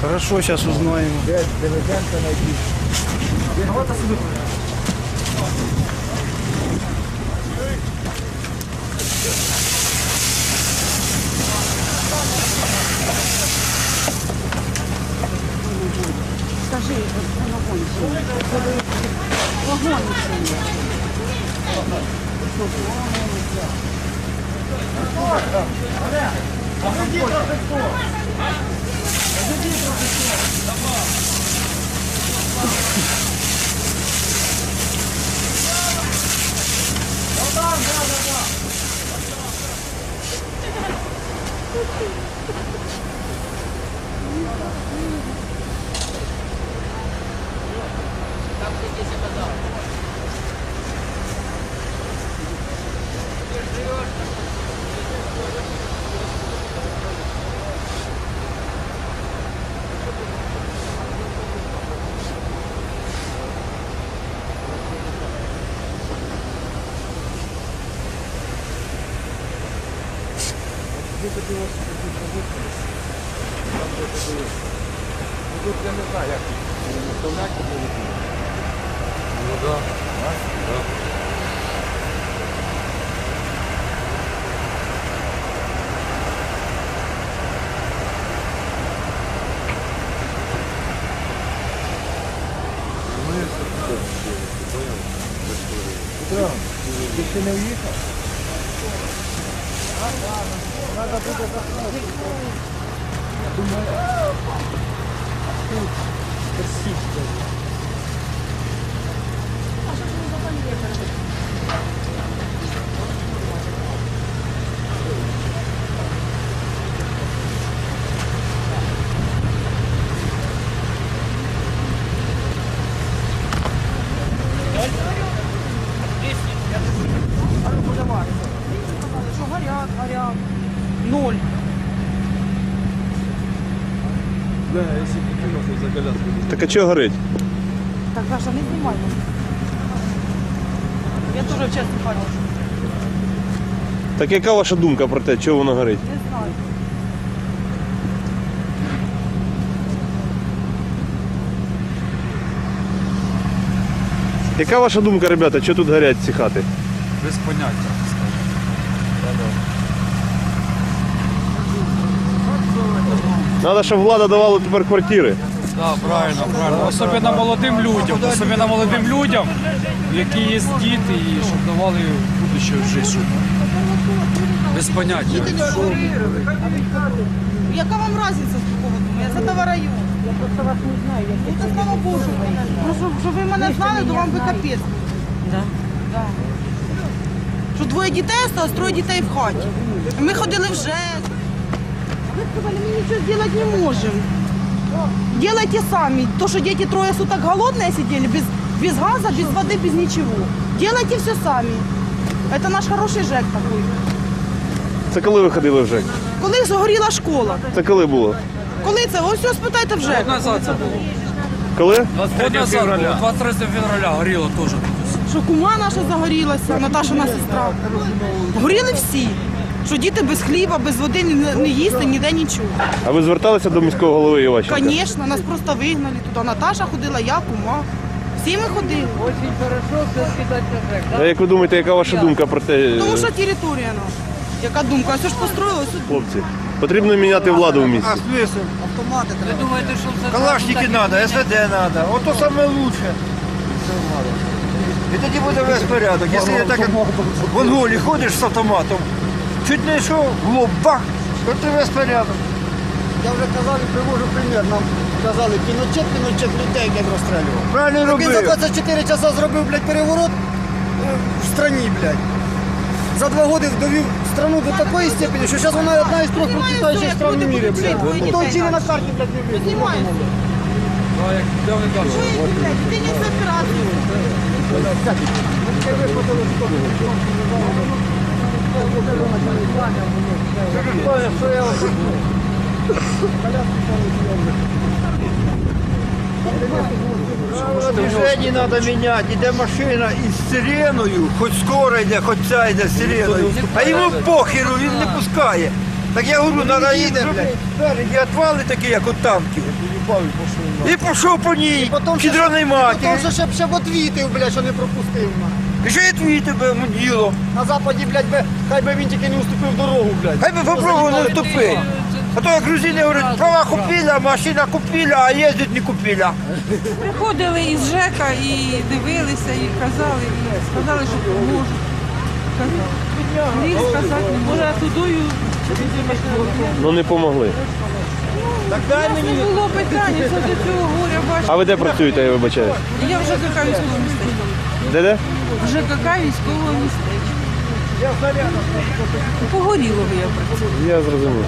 Хорошо, сейчас узнаем. Скажи, вогонь. Вогонь. Попробуй присідати людей. Хорошо, зараз узнаємо. Де Дивиденко найбільше. Скажи, вагон Вагон Тут я не знаю, як виставляти буде. Ну так. Петро, ти ще не уїхав? Надо буде заходити. Думаю, тут персічка. Що горять, горять. Ноль. Да, якщо кіно, то за коляску. Так а чого горить? Так, Саша, не знімай. Я теж в час бачу. Так яка ваша думка про те, чого воно горить? Не знаю. Яка ваша думка, ребята, що тут горять ці хати? Без поняття. Треба, щоб влада давала тепер квартири. Так, правильно, правильно. Особливо молодим людям, особливо молодим людям, які є діти, і щоб давали будущу життя. Без поняття. Яка вам разниця з такого? Я з этого району. Я просто вас не знаю. Ну, то слава Богу. Ну, щоб, щоб ви мене знали, то вам би капець. Да. Да. Що двоє дітей осталось, троє дітей в хаті. Ми ходили в ЖЕК. А ви сказали, ми нічого зробити не можемо. Делайте сами. То, что дети трое суток голодные сидели, без, без газа, без воды, без ничего. Делайте все сами. Это наш хороший ЖЕК такой. Це коли ви ходили в ЖЕК? Коли згоріла школа? Це коли було? Коли це? Ось все спитайте в ЖЕК. Год назад це було. Коли? 23 назад було, 23 февраля горіло теж. Що кума наша загорілася, Наташина сестра. Горіли всі. Що діти без хліба, без води не, не їсти, ніде нічого. А ви зверталися до міського голови Іващенка? Звісно, нас просто вигнали туди. Наташа ходила, я, кума. Всі ми ходили. А як ви думаєте, яка ваша думка про те, Тому що територія наша. Яка думка? Ось ж построїлось. хлопці? Потрібно міняти владу в місті. А смисл? Ви думаєте, що це Калашники надо, СВД надо. Ото саме лучше. І тоді буде весь порядок. Якщо я так як в Анголі ходиш з автоматом, чуть не що, в лоб бах, весь порядок. Я вже казав і привожу примір. Нам казали кіночет, кіночет людей, як розстрілював. Правильно Він за робив. 24 часа зробив, блядь, переворот е, в страні, блядь. За два роки довів страну до такої степені, що зараз вона одна із трьох процвітаючих стран в мірі, блядь. Хто вчили на карті, блядь, не. Ну, де вони кажуть? Чуєте, блядь, ти не запирати. Движення треба міняти, іде машина із сиреною, хоч скоро йде, хоч ця йде з сиреною. А йому похеру, він не пускає. Так я говорю, треба їде, спереді отвали такі, як от танків. І пішов по ній, підраний матір. ще ще, ще б отвітив, блядь, що не пропустив. На. І що я твій тебе діло? На западі, блядь, би, хай би він тільки не уступив дорогу, блядь. Хай би попробував не вступити. А то як грузини говорять, права купила, машина купила, а їздить не купила. Приходили із ЖЕКа і дивилися, і казали, і сказали, що поможуть. Казали. Міг сказати, не може, а тудою Ну не помогли. Так дай мені. не було питання, це до цього горя бачите. А ви де працюєте, я вибачаюсь? Я вже ЖКК військового містечка. Де де? В ЖКК військового містечка. Погорілого я працюю. Я зрозумів.